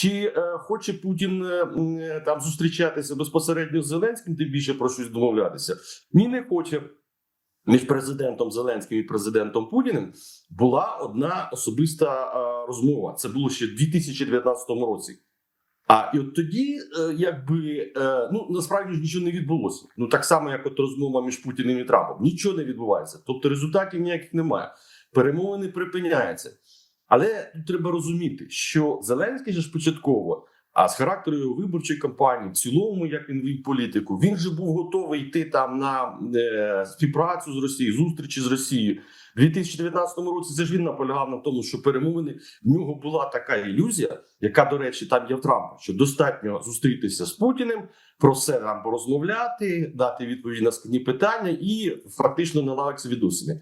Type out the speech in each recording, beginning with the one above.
Чи е, хоче Путін е, е, там зустрічатися безпосередньо з Зеленським, тим більше про щось домовлятися? Ні, не хоче. Між президентом Зеленським і президентом Путіним була одна особиста розмова. Це було ще в 2019 році. А і от тоді, якби ну насправді ж нічого не відбулося. Ну так само, як от розмова між Путіним і Трампом. Нічого не відбувається. Тобто результатів ніяких немає. Перемовини припиняються. Але тут треба розуміти, що Зеленський же ж початково, а з характеру його виборчої кампанії, в цілому, як він вів політику, він же був готовий йти там на е, співпрацю з Росією, зустрічі з Росією. У 2019 році це ж він наполягав на тому, що перемовини в нього була така ілюзія, яка, до речі, там є в Трампа, що достатньо зустрітися з Путіним, про все там порозмовляти, дати відповіді на складні питання і фактично налагодиться відносини.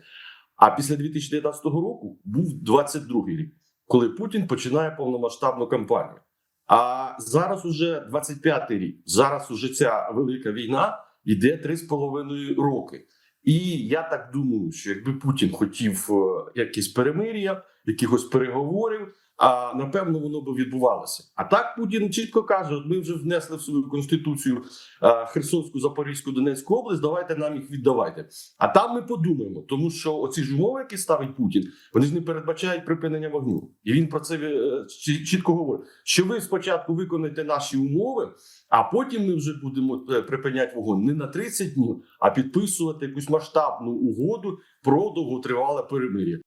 А після 2019 року був 22-й рік, коли Путін починає повномасштабну кампанію. А зараз уже 25-й рік. Зараз уже ця велика війна йде 3,5 роки. І я так думаю, що якби Путін хотів е, якісь перемир'я, якихось переговорів, а напевно воно би відбувалося. А так Путін чітко каже: ми вже внесли в свою конституцію е, Херсонську, Запорізьку, Донецьку область. Давайте нам їх віддавайте. А там ми подумаємо, тому що оці ж умови, які ставить Путін, вони ж не передбачають припинення вогню. І він про це е, чітко говорить: що ви спочатку виконаєте наші умови, а потім ми вже будемо е, припиняти вогонь не на 30 днів, а підписувати якусь масштабну угоду про довготривале перемир'я.